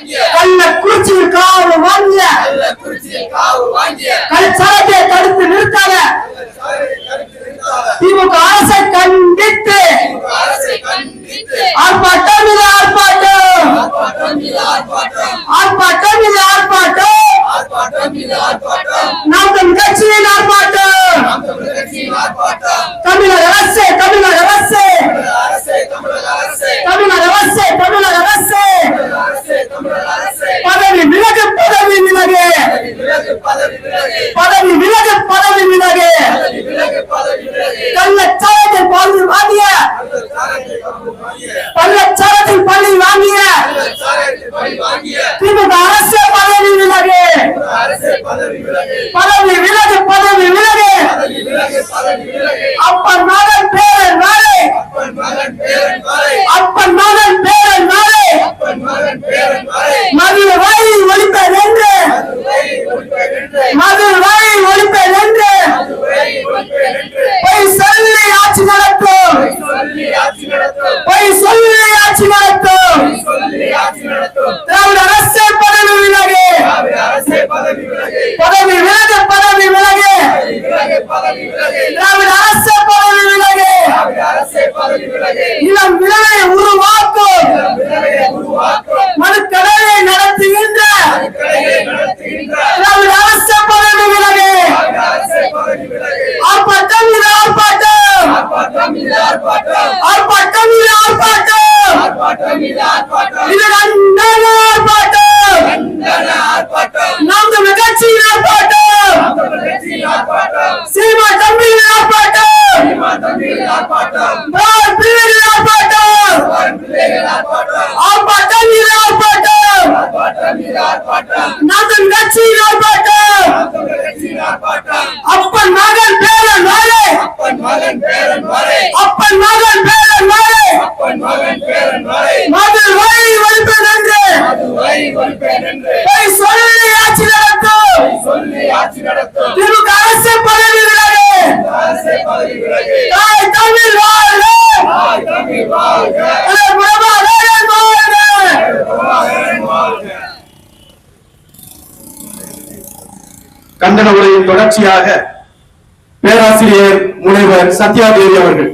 கள்ளக்குறிச்சியில் காவு வாங்கிய. கலச்சாரத்தை தடுத்து நிறுத்தாத. திமுக அரசை கண்டித்து. ஆர்ப்பாட்டம் மீது ஆர்ப்பாட்டம். ஆர்ப்பாட்டம் மீது ஆர்ப்பாட்டம். நாம் தம் கட்சியின் ஆர்ப்பாட்டம். பதவி விலகு பதவி விலகு. கள்ள சாயத்தில் பாதுகாத்திய रविदास से पढ़ने मिलेंगे। और पट्टा मिला और पट्टा और पट्टा मिला और पट्टा और पट्टा मिला और पट्टा और पट्टा मिला और पट्टा इधर अंडना और पट्टा अंडना और पट्टा नाम तो लगा चीन और पट्टा नाम तो लगा चीन और पट्टा सीमा तमिल और पट्टा सीमा तमिल और पट्टा தொடர்ச்சியாக பேராசிரியர் முனைவர் சத்யாதேவி அவர்கள்.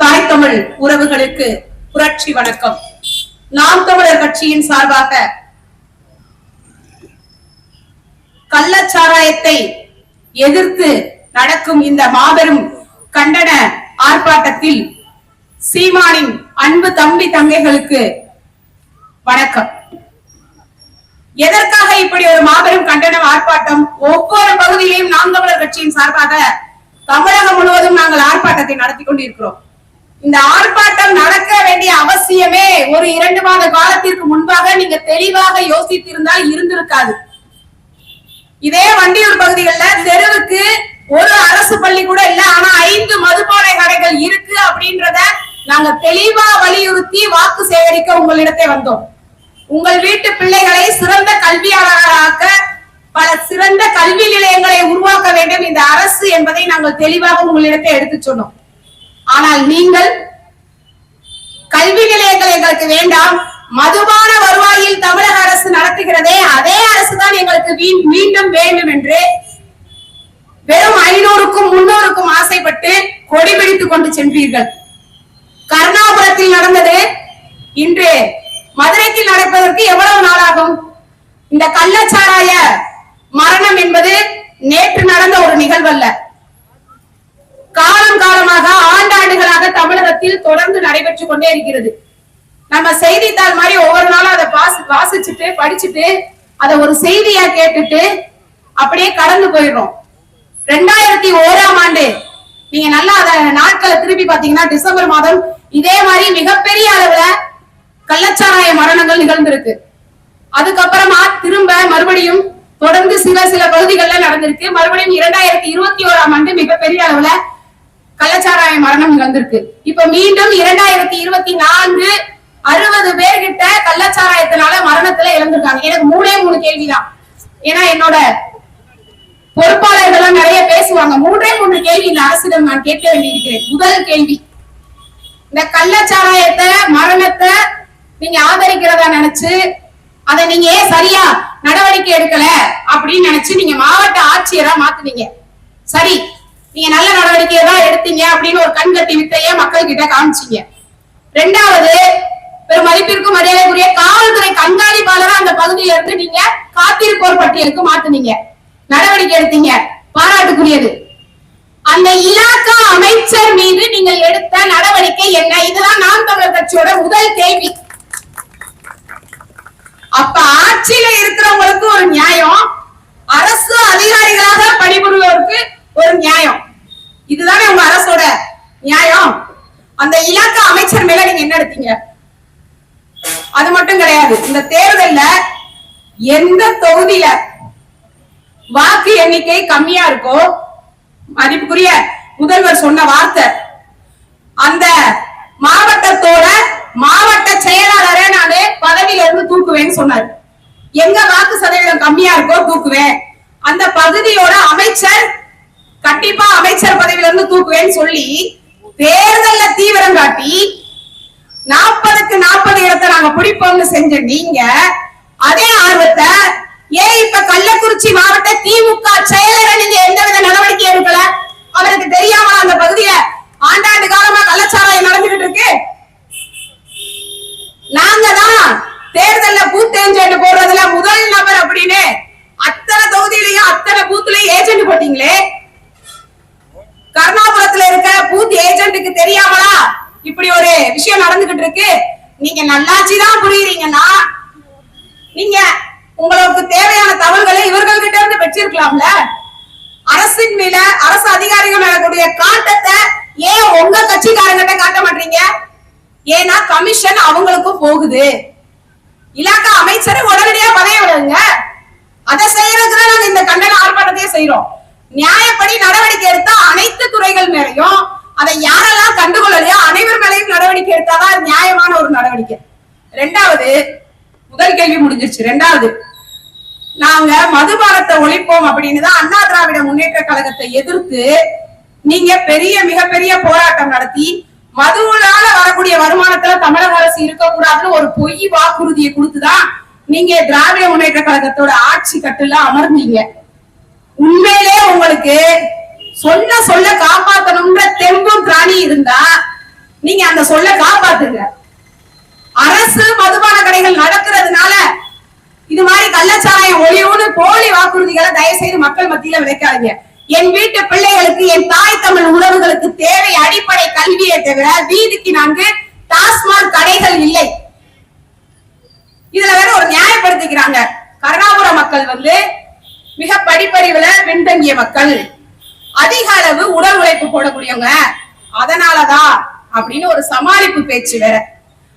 தாய் தமிழ் உறவுகளுக்கு புரட்சி வணக்கம். நாம் தமிழர் கட்சியின் சார்பாக கள்ளச்சாராயத்தை எதிர்த்து நடக்கும் இந்த மாபெரும் கண்டன ஆர்ப்பாட்டத்தில் சீமானின் அன்பு தம்பி தங்கைகளுக்கு வணக்கம். எதற்காக இப்படி ஒரு மாபெரும் கண்டன ஆர்ப்பாட்டம்? ஒவ்வொரு பகுதியிலையும் நாம் தமிழர் கட்சியின் சார்பாக தமிழகம் முழுவதும் நாங்கள் ஆர்ப்பாட்டத்தை நடத்தி கொண்டிருக்கிறோம். இந்த ஆர்ப்பாட்டம் நடக்க வேண்டிய அவசியமே ஒரு இரண்டு மாத காலத்திற்கு முன்பாக நீங்க தெளிவாக யோசித்திருந்தால் இருந்திருக்காது. இதே வண்டியூர் பகுதிகளில் தெருவுக்கு ஒரு அரசு பள்ளி கூட இல்ல ஆனா ஐந்து மதுபானை கடைகள் இருக்கு அப்படின்றத நாங்க தெளிவா வலியுறுத்தி வாக்கு சேகரிக்க உங்களிடத்தை வந்தோம். உங்கள் வீட்டு பிள்ளைகளை சிறந்த கல்வியாளர்களாக்க பல சிறந்த கல்வி நிலையங்களை உருவாக்க வேண்டும். இந்த அரசு என்பதை நாங்கள் தெளிவாக உங்களிடத்தை எடுத்துச் சொன்னோம். ஆனால் நீங்கள் கல்வி நிலையங்கள் எங்களுக்கு வேண்டாம். மதுபான வருவாயில் தமிழக அரசு நடத்துகிறதே அதே அரசு தான் எங்களுக்கு மீண்டும் வேண்டும் என்று வெறும் ஐநூறுக்கும் முன்னூறுக்கும் ஆசைப்பட்டு கொடி பிடித்துக் கொண்டு சென்றீர்கள். கருணாபுரத்தில் நடந்தது இன்று மதுரைக்கு நடப்பதற்கு எவ்வளவு நாளாகும்? இந்த கள்ளச்சாராய மரணம் என்பது நேற்று நடந்த ஒரு நிகழ்வல்ல. காலம் காலமாக ஆண்டாண்டுகளாக தமிழகத்தில் தொடர்ந்து நடைபெற்றுக் கொண்டே இருக்கிறது. நம்ம செய்தித்தாள் மாதிரி ஒவ்வொரு நாளும் அதை வாசி- வாசிச்சுட்டு படிச்சுட்டு அதை ஒரு செய்தியா கேட்டுட்டு அப்படியே கடந்து போயிடுறோம். ரெண்டாயிரத்தி ஓராம் ஆண்டு நீங்க நல்லா அத நாட்களை திருப்பி பாத்தீங்கன்னா டிசம்பர் மாதம் இதே மாதிரி மிகப்பெரிய அளவுல கள்ளச்சாராய மரணங்கள் நிகழ்ந்திருக்கு. அதுக்கப்புறமா திரும்ப மறுபடியும் தொடர்ந்து சில சில பகுதிகள்ல நடந்திருக்கு. மறுபடியும் இரண்டாயிரத்தி இருபத்தி ஓராம் ஆண்டு மிகப்பெரிய அளவுல கள்ளச்சாராய மரணம் நிகழ்ந்திருக்கு. இப்ப மீண்டும் இரண்டாயிரத்தி இருபத்தி நான்கு அறுபது பேர்கிட்ட கள்ளச்சாராயத்தினால மரணத்துல இழந்திருக்காங்க. எனக்கு மூணே மூணு கேள்விதான். ஏன்னா என்னோட பொறுப்பாளர்கள் நிறைய பேசுவாங்க. மூன்றே மூன்று கேள்வி இந்த அரசிடம் நான் கேட்க வேண்டியிருக்கிறேன். முதல் கேள்வி. இந்த கள்ளச்சாராயத்தை மரணத்தை நீங்க ஆதரிக்கிறதா நினைச்சு அதை நீங்க ஏன் சரியா நடவடிக்கை எடுக்கல அப்படின்னு நினைச்சு நீங்க மாவட்ட ஆட்சியரா மாத்துனீங்க. சரி நீங்க நல்ல நடவடிக்கையை தான் எடுத்தீங்க அப்படின்னு ஒரு கண் கட்டி வித்தைய மக்கள் கிட்ட காமிச்சீங்க. ரெண்டாவது பெரும் மதிப்பிற்கும் மரியாதைக்குரிய காவல்துறை கண்காணிப்பாளரா அந்த பகுதியில இருந்து நீங்க காத்திருப்போர் பட்டியலுக்கு மாத்துனீங்க. நடவடிக்கை எடுத்தீங்க. பாராட்டுக்குரியது. அந்த இலாக்கா அமைச்சர் மீது நீங்கள் எடுத்த நடவடிக்கை என்ன? இதுதான் நாம் தமிழர் கட்சியோட முதல் கேள்வி அப்ப ஆட்சியில இருக்கிறவங்களுக்கு ஒரு நியாயம். அரசு அதிகாரிகளாக பணிபுரிவோருக்கு ஒரு நியாயம். இதுதானே உங்க அரசோட நியாயம். அந்த இலக்க அமைச்சர் மேல நீங்க என்ன எடுத்தீங்க? அது மட்டும் கிடையாது. இந்த தேர்தல்ல எந்த தொகுதியில வாக்கு எண்ணிக்கை கம்மியா இருக்கோ மதிப்புக்குரிய முதல்வர் சொன்ன வார்த்தை அந்த மாவட்டத்தோட மாவட்ட செயலாளரை நானு பதவியில இருந்து தூக்குவேன்னு சொன்னாரு. எங்க வாக்கு சதவீதம் கம்மியா இருக்கோ தூக்குவேன். அந்த பகுதியோட அமைச்சர் கண்டிப்பா அமைச்சர் பதவியில இருந்து தூக்குவேன்னு சொல்லி தேர்தல்ல தீவிரம் காட்டி நாற்பதுக்கு நாற்பது இடத்தை நாங்க பிடிப்போம்னு செஞ்ச நீங்க அதே ஆர்வத்தை ஏன் இப்ப கள்ளக்குறிச்சி மாவட்ட திமுக செயலரை நீங்க எந்தவித நடவடிக்கை எடுக்கல? அவருக்கு தெரியாம அந்த பகுதியில ஆண்டாண்டு காலமா கள்ளச்சாராயம் நடந்துகிட்டு இருக்கு. நாங்க தான் தேர்தல்ல பூத் ஏஜென்ட் போடுறதுல முதல் நபர் அப்படின்னு அத்தனை தொகுதியிலையும் அத்தனை பூத்துலயும் ஏஜென்ட் போட்டீங்களே? கருணாபுரத்துல இருக்க பூத் ஏஜென்ட்டுக்கு தெரியாமலா இப்படி ஒரு விஷயம் நடந்துகிட்டு இருக்கு? நீங்க நல்லாச்சு தான் புரியுறீங்கன்னா நீங்க உங்களுக்கு தேவையான தகவல்களை இவர்கள் கிட்ட இருந்து பெற்றிருக்கலாம்ல? அரசின் மேல அரசு அதிகாரிகள் மேல கூடிய காட்டத்தை ஏன் உங்க கட்சிக்காரங்கிட்ட காட்ட மாட்டீங்க? ஏன்னா கமிஷன் அவங்களுக்கும் போகுது. இலாக்கா அமைச்சரை உடனடியா பதவி விடுங்க. அதை செய்யறதுக்கு தான் நாங்க இந்த கண்டன ஆர்ப்பாட்டத்தையே செய்யறோம் நியாயப்படி நடவடிக்கை எடுத்தா அனைத்து துறைகள் மேலையும் அதை யாரெல்லாம் கண்டுகொள்ளலையோ அனைவர் மேலையும் நடவடிக்கை எடுத்தாதான் நியாயமான ஒரு நடவடிக்கை. ரெண்டாவது முதல் கேள்வி முடிஞ்சிருச்சு. ரெண்டாவது நாங்க மதுபானத்தை ஒழிப்போம் அப்படின்னு தான் அண்ணா திராவிட முன்னேற்ற கழகத்தை எதிர்த்து நீங்க பெரிய மிகப்பெரிய போராட்டம் நடத்தி மதுவினால வரக்கூடிய வருமானத்துல தமிழக அரசு இருக்கக்கூடாதுன்னு ஒரு பொய் வாக்குறுதியை கொடுத்துதான் நீங்க திராவிட முன்னேற்ற கழகத்தோட ஆட்சி கட்டுல அமர்ந்தீங்க. உண்மையிலே உங்களுக்கு சொல்ல சொல்ல காப்பாத்தணும்ன்ற தெம்பும் பிராணி இருந்தா நீங்க அந்த சொல்ல காப்பாத்துங்க. அரசு மதுபான கடைகள் நடக்கிறதுனால இது மாதிரி கள்ளச்சாராயம் ஒளிவுன்னு போலி வாக்குறுதிகளை தயவு செய்து மக்கள் மத்தியில விதைக்காதீங்க. என் வீட்டு பிள்ளைகளுக்கு என் தாய் தமிழ் உணவுகளுக்கு தேவை அடிப்படை கல்வியை தவிர வீதிக்கு நான்கு டாஸ்மாக் கடைகள் இல்லை. இதுல வேற ஒரு நியாயப்படுத்திக்கிறாங்க. கருணாபுர மக்கள் வந்து மிக படிப்பறிவுல பின்தங்கிய மக்கள். அதிக அளவு உடல் உழைப்பு போடக்கூடியவங்க. அதனாலதான் அப்படின்னு ஒரு சமாளிப்பு பேச்சு வேற.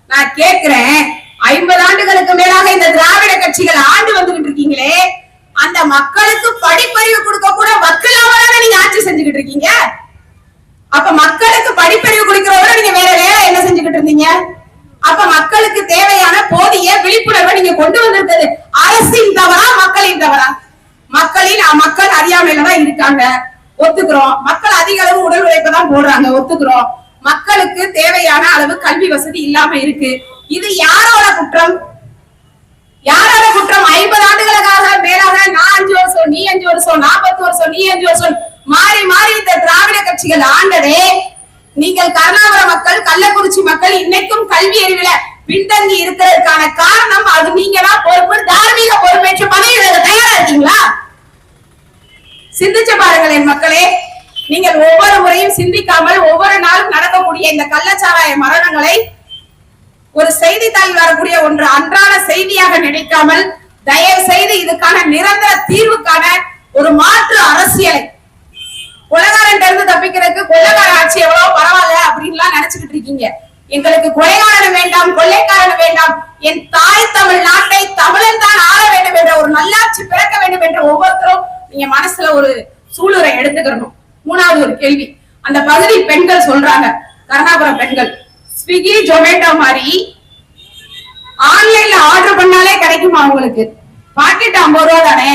நான் கேக்குறேன் ஐம்பது ஆண்டுகளுக்கு மேலாக இந்த திராவிட கட்சிகள் ஆண்டு வந்துகிட்டு இருக்கீங்களே? அந்த மக்களுக்கு படிப்பறிவு கொடுக்க கூட வக்கில்லாம நீங்க ஆட்சி செஞ்சுக்கிட்டு இருக்கீங்க? அப்ப மக்களுக்கு படிப்பறிவு கொடுக்கிறவரை நீங்க வேற வேலை என்ன செஞ்சுக்கிட்டு இருந்தீங்க? அப்ப மக்களுக்கு தேவையான போதிய விழிப்புணர்வை நீங்க கொண்டு வந்திருக்கிறது அரசின் தவறா மக்களின் தவறா? மக்களின் மக்கள் அறியாமையில தான் இருக்காங்க. ஒத்துக்கிறோம். மக்கள் அதிக அளவு உடல் உழைப்பை தான் போடுறாங்க. ஒத்துக்கிறோம். மக்களுக்கு தேவையான அளவு கல்வி வசதி இல்லாம இருக்கு. இது யாரோட குற்றம்? யாரோட குற்றம் ஐம்பது ஆண்டுகளுக்காக மேலாக நான் அஞ்சு வருஷம் நீ அஞ்சு வருஷம் நாற்பது வருஷம் நீ அஞ்சு வருஷம் மாறி மாறி இந்த திராவிட கட்சிகள் ஆண்டதே. நீங்கள் கருணாகர மக்கள் கள்ளக்குறிச்சி மக்கள் இன்னைக்கும் கல்வி அறிவில பின்தங்கி இருக்கிறதுக்கான காரணம் அது. நீங்க தான் பொறுப்பு தார்மீக பொறுப்பேற்று பதவி தயாரா இருக்கீங்களா? சிந்திச்சு பாருங்கள் என் மக்களே. நீங்கள் ஒவ்வொரு முறையும் சிந்திக்காமல் ஒவ்வொரு நாளும் நடக்கக்கூடிய இந்த கள்ளச்சாராய மரணங்களை ஒரு செய்தித்தாளில் வரக்கூடிய ஒன்று அன்றாட செய்தியாக நினைக்காமல் தயவு செய்து இதுக்கான நிரந்தர தீர்வுக்கான ஒரு மாற்று அரசியலை. கொலகாரன் இருந்து தப்பிக்கிறதுக்கு கொள்ளைக்கார ஆட்சி எவ்வளவு பரவாயில்ல அப்படின்லாம் நினைச்சுக்கிட்டு இருக்கீங்க. எங்களுக்கு கொலைகாரன் வேண்டாம் கொள்ளைக்காரன் வேண்டாம். என் தாய் தமிழ் நாட்டை தமிழன் தான் ஆள வேண்டும் என்ற ஒரு நல்லாட்சி பிறக்க வேண்டும் என்ற ஒவ்வொருத்தரும் நீங்க மனசுல ஒரு சூளுரை எடுத்துக்கணும். மூணாவது ஒரு கேள்வி. அந்த பகுதி பெண்கள் சொல்றாங்க கருணாபுரம் பெண்கள். ஸ்விக்கி ஜொமேட்டோ மாதிரி ஆன்லைன்ல ஆர்டர் பண்ணாலே கிடைக்குமா அவங்களுக்கு பாக்கெட் ஐம்பது ரூபா தானே?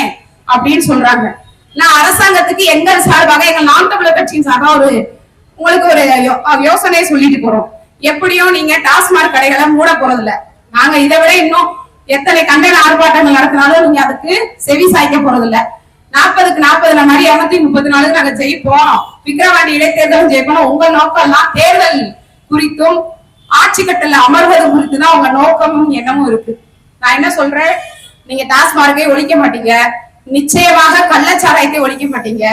அப்படின்னு சொல்றாங்க. நான் அரசாங்கத்துக்கு எங்க சார்பாக எங்க நாம் தமிழர் கட்சியின் சார்பாக ஒரு உங்களுக்கு ஒரு யோசனையை யோசனை சொல்லிட்டு போறோம். எப்படியும் நீங்க டாஸ்மாக் கடைகளை மூட போறது இல்ல நாங்க இதை விட இன்னும் எத்தனை கண்டன ஆர்ப்பாட்டங்கள் நடத்தினாலும் நீங்க அதுக்கு செவி சாய்க்க போறது இல்ல நாற்பதுக்கு நாற்பதுல மாதிரி இருநூத்தி முப்பத்தி நாலு நாங்க ஜெயிப்போம். விக்கிரவாண்டி இடைத்தேர்தலும் ஜெயிப்போம் உங்க நோக்கம் எல்லாம் தேர்தல் குறித்தும் ஆட்சி கட்டல அமர்வது குறித்துதான் உங்க நோக்கமும் எண்ணமும் இருக்கு. நான் என்ன சொல்றேன்? நீங்க டாஸ்மார்க்கை ஒழிக்க மாட்டீங்க. நிச்சயமாக கள்ளச்சாராயத்தை ஒழிக்க மாட்டீங்க.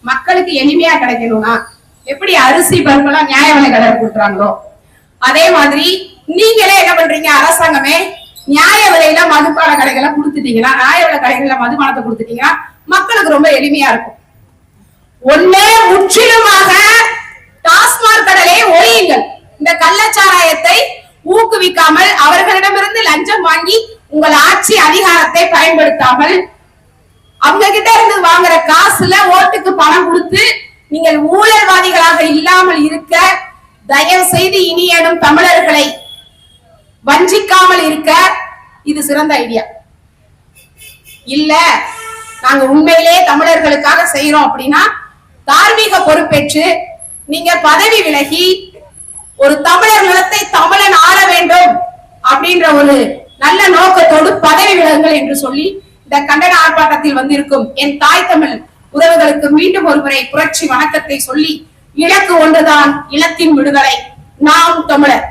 மக்களுக்கு எளிமையா கிடைக்கணும்னா எப்படி அரிசி பருப்பெல்லாம் நியாய விலை கடை கொடுக்குறாங்களோ? அதே மாதிரி நீங்களே என்ன பண்றீங்க? அரசாங்கமே நியாய விலையில மதுபான கடைகளை கொடுத்துட்டீங்கன்னா நியாய விலை கடைகள்ல மதுபானத்தை கொடுத்துட்டீங்கன்னா மக்களுக்கு ரொம்ப எளிமையா இருக்கும். ஒன்னே முற்றிலுமாக டாஸ்மாக் கடலே ஒழியுங்கள். இந்த கள்ளச்சாராயத்தை ஊக்குவிக்காமல் அவர்களிடமிருந்து லஞ்சம் வாங்கி உங்கள் ஆட்சி அதிகாரத்தை பயன்படுத்தாமல் அவங்க கிட்ட இருந்து வாங்குற காசுல ஓட்டுக்கு பணம் கொடுத்து நீங்கள் ஊழல்வாதிகளாக இல்லாமல் இருக்க தயவு செய்து இனியனும் தமிழர்களை வஞ்சிக்காமல் இருக்க இது சிறந்த ஐடியா. இல்ல நாங்க உண்மையிலே தமிழர்களுக்காக செய்யறோம் அப்படின்னா தார்மீக பொறுப்பேற்று நீங்க பதவி விலகி ஒரு தமிழர் நிலத்தை தமிழன் ஆள வேண்டும் அப்படின்ற ஒரு நல்ல நோக்கத்தோடு பதவி விலகுங்கள் என்று சொல்லி இந்த கண்டன ஆர்ப்பாட்டத்தில் வந்திருக்கும் என் தாய் தமிழ் உறவுகளுக்கு மீண்டும் ஒருமுறை புரட்சி வணக்கத்தை சொல்லி இலக்கு ஒன்றுதான் இனத்தின் விடுதலை. நாம் தமிழர்.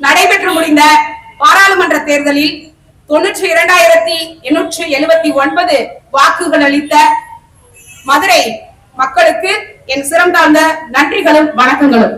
நடைபெற்று முடிந்த பாராளுமன்ற தேர்தலில் தொன்னூற்றி இரண்டாயிரத்தி எண்ணூற்றி எழுபத்தி ஒன்பது வாக்குகள் அளித்த மதுரை மக்களுக்கு என் சிறந்தார்ந்த நன்றிகளும் வணக்கங்களும்.